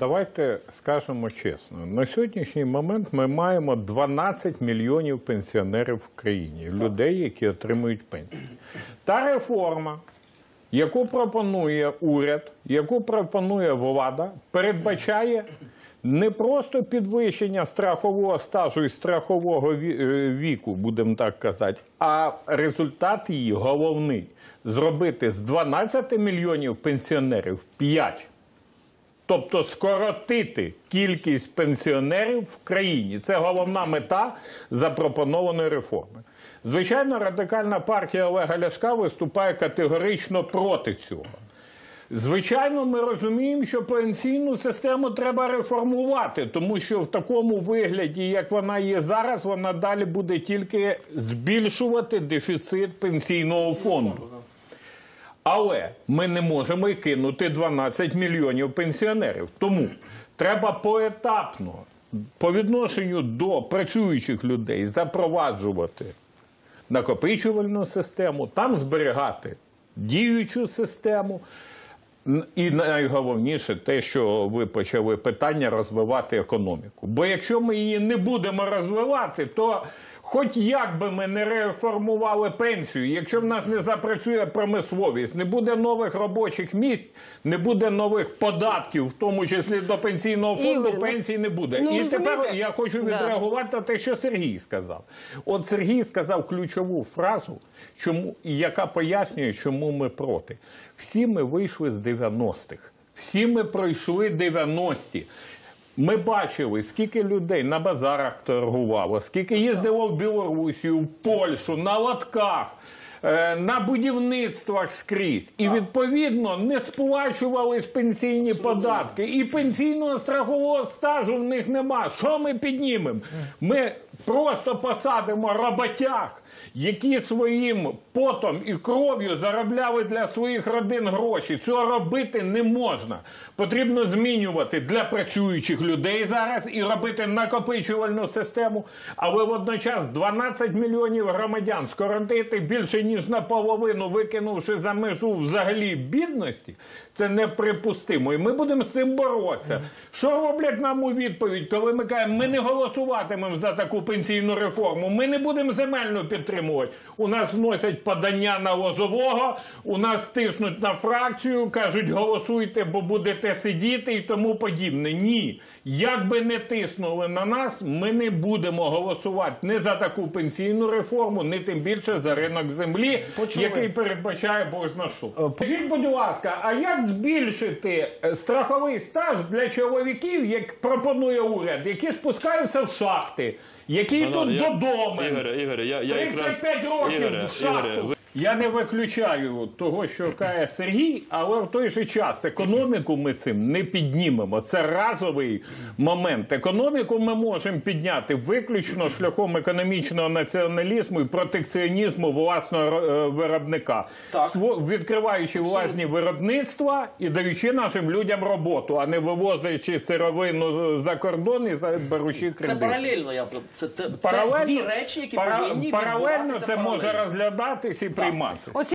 давайте скажемо чесно. На сьогоднішній момент ми маємо 12 мільйонів пенсіонерів в країні, людей, які отримують пенсії. Та реформа, яку пропонує уряд, яку пропонує влада, передбачає не просто підвищення страхового стажу і страхового е, віку, будемо так казати, а результат її головний зробити з 12 мільйонів пенсіонерів 5. Тобто скоротити кількість пенсіонерів в країні. Це головна мета запропонованої реформи. Звичайно, радикальна партія Олега Ляшка виступає категорично проти цього. Звичайно, ми розуміємо, що пенсійну систему треба реформувати, тому що в такому вигляді, як вона є зараз, вона далі буде тільки збільшувати дефіцит пенсійного фонду. Але ми не можемо й кинути 12 мільйонів пенсіонерів. Тому треба поетапно по відношенню до працюючих людей запроваджувати накопичувальну систему, там зберігати діючу систему. І найголовніше те, що ви почали питання розвивати економіку. Бо якщо ми її не будемо розвивати, то хоч як би ми не реформували пенсію, якщо в нас не запрацює промисловість, не буде нових робочих місць, не буде нових податків, в тому числі до пенсійного фонду, Ігор, ну, пенсії не буде. ну, І тепер я хочу Да. відреагувати на те, що Сергій сказав. От Сергій сказав ключову фразу, чому, яка пояснює, чому ми проти. Всі ми вийшли з 90-х. Всі ми пройшли 90-ті. Ми бачили, скільки людей на базарах торгувало, скільки їздило в Білорусію, в Польщу, на лотках. е, На будівництвах скрізь і відповідно не сплачувались пенсійні податки, і пенсійного страхового стажу в них нема. Що ми піднімемо? Ми просто посадимо роботяг, які своїм потом і кров'ю заробляли для своїх родин гроші. Цього робити не можна. Потрібно змінювати для працюючих людей зараз і робити накопичувальну систему. Але водночас 12 мільйонів громадян скоротити більше ніж наполовину, викинувши за межу взагалі бідності, це неприпустимо. І ми будемо з цим боротися. Що роблять нам у відповідь, коли ми кажемо, ми не голосуватимемо за таку пенсійну реформу, ми не будемо земельну підтримувати. У нас вносять подання на лозового, у нас тиснуть на фракцію, кажуть, голосуйте, бо будете сидіти і тому подібне. Ні. Як би не тиснули на нас, ми не будемо голосувати не за таку пенсійну реформу, не тим більше за ринок землі, Почули. який передбачає Бог що. Скажіть, будь ласка, а як збільшити е, страховий стаж для чоловіків, як пропонує уряд, які спускаються в шахти, які Ну, ну, я- додому? Ігоре, Ігоре, я, я якраз... 35 років Ігоре, в шахту. Ігоре, ви- Я не виключаю того, що каже Сергій, але в той же час економіку ми цим не піднімемо. Це разовий момент. Економіку ми можемо підняти виключно шляхом економічного націоналізму і протекціонізму власного е, виробника, Так. Відкриваючи власні виробництва і даючи нашим людям роботу, а не вивозячи сировину за кордон і беручи Це паралельно. Я це, це, Паралельно- дві речі, які пара- повинні паралельно це може розглядатись і приймати. Ось